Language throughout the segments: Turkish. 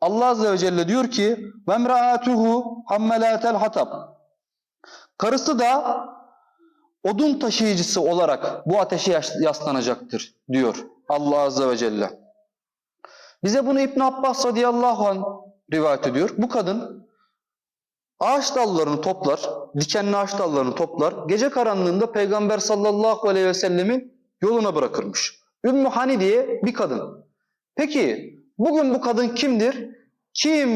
Allah Azze ve Celle diyor ki وَمْرَأَتُهُ حَمَّلَاتَ الْحَطَبِ Karısı da odun taşıyıcısı olarak bu ateşe yaş- yaslanacaktır diyor Allah Azze ve Celle. Bize bunu İbn Abbas radıyallahu anh rivayet ediyor. Bu kadın ağaç dallarını toplar, dikenli ağaç dallarını toplar. Gece karanlığında Peygamber sallallahu aleyhi ve sellemin yoluna bırakırmış. Ümmü Hani diye bir kadın. Peki bugün bu kadın kimdir? Kim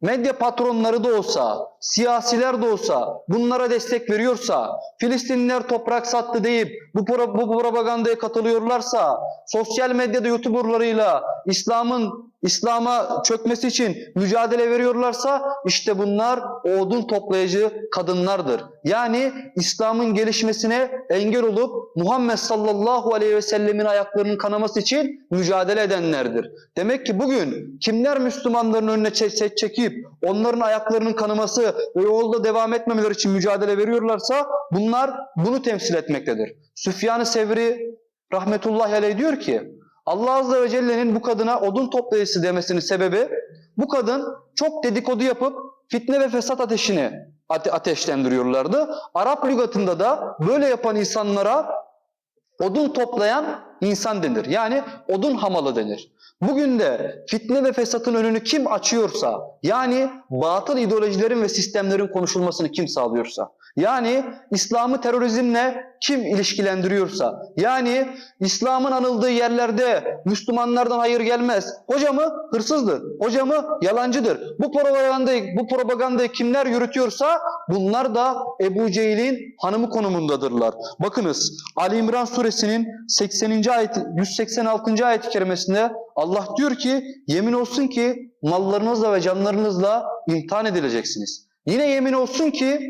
medya patronları da olsa, siyasiler de olsa bunlara destek veriyorsa, Filistinliler toprak sattı deyip bu, bu propagandaya katılıyorlarsa, sosyal medyada youtuberlarıyla İslam'ın İslam'a çökmesi için mücadele veriyorlarsa işte bunlar odun toplayıcı kadınlardır. Yani İslam'ın gelişmesine engel olup Muhammed sallallahu aleyhi ve sellemin ayaklarının kanaması için mücadele edenlerdir. Demek ki bugün kimler Müslümanların önüne çe- çe- çekip onların ayaklarının kanaması ve yolda devam etmemeleri için mücadele veriyorlarsa bunlar bunu temsil etmektedir. Süfyan-ı Sevri rahmetullahi aleyh diyor ki Allah Azze ve Celle'nin bu kadına odun toplayıcısı demesinin sebebi bu kadın çok dedikodu yapıp fitne ve fesat ateşini ate- ateşlendiriyorlardı. Arap lügatında da böyle yapan insanlara odun toplayan insan denir. Yani odun hamalı denir. Bugün de fitne ve fesatın önünü kim açıyorsa, yani batıl ideolojilerin ve sistemlerin konuşulmasını kim sağlıyorsa, yani İslam'ı terörizmle kim ilişkilendiriyorsa, yani İslam'ın anıldığı yerlerde Müslümanlardan hayır gelmez. Hocamı hırsızdır, hocamı yalancıdır. Bu propagandayı, bu propagandayı kimler yürütüyorsa bunlar da Ebu Cehil'in hanımı konumundadırlar. Bakınız Ali İmran suresinin 80. ayet 186. ayet-i kerimesinde Allah diyor ki yemin olsun ki mallarınızla ve canlarınızla imtihan edileceksiniz. Yine yemin olsun ki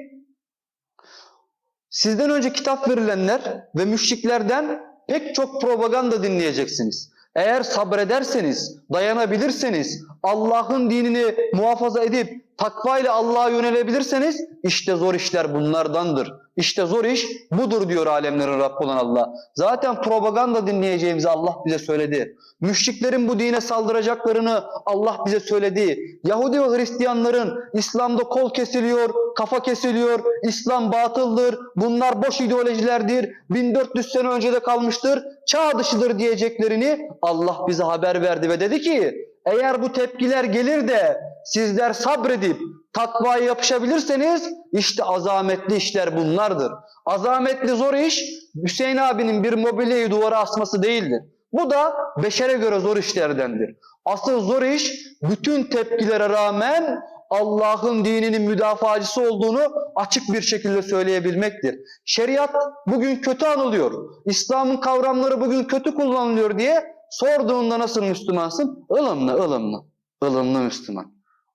sizden önce kitap verilenler ve müşriklerden pek çok propaganda dinleyeceksiniz. Eğer sabrederseniz, dayanabilirseniz, Allah'ın dinini muhafaza edip takva ile Allah'a yönelebilirseniz işte zor işler bunlardandır. İşte zor iş budur diyor alemlerin Rabbi olan Allah. Zaten propaganda dinleyeceğimizi Allah bize söyledi. Müşriklerin bu dine saldıracaklarını Allah bize söyledi. Yahudi ve Hristiyanların İslam'da kol kesiliyor, kafa kesiliyor, İslam batıldır, bunlar boş ideolojilerdir, 1400 sene önce de kalmıştır, çağ dışıdır diyeceklerini Allah bize haber verdi ve dedi ki eğer bu tepkiler gelir de sizler sabredip takvaya yapışabilirseniz işte azametli işler bunlardır. Azametli zor iş Hüseyin abinin bir mobilyayı duvara asması değildir. Bu da beşere göre zor işlerdendir. Asıl zor iş bütün tepkilere rağmen Allah'ın dininin müdafacısı olduğunu açık bir şekilde söyleyebilmektir. Şeriat bugün kötü anılıyor. İslam'ın kavramları bugün kötü kullanılıyor diye sorduğunda nasıl Müslümansın? Ilımlı, ılımlı. ılımlı Müslüman.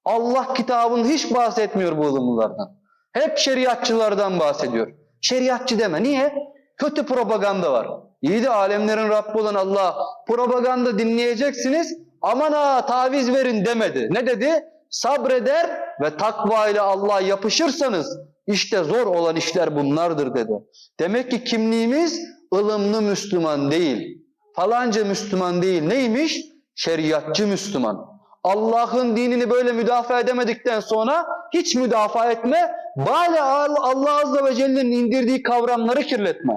Allah kitabında hiç bahsetmiyor bu ılımlılardan. Hep şeriatçılardan bahsediyor. Şeriatçı deme. Niye? Kötü propaganda var. İyi de alemlerin Rabbi olan Allah propaganda dinleyeceksiniz aman ha taviz verin demedi. Ne dedi? Sabreder ve takva ile Allah'a yapışırsanız işte zor olan işler bunlardır dedi. Demek ki kimliğimiz ılımlı Müslüman değil. Falanca Müslüman değil. Neymiş? Şeriatçı Müslüman. Allah'ın dinini böyle müdafaa edemedikten sonra hiç müdafaa etme. Bari Allah Azze ve Celle'nin indirdiği kavramları kirletme.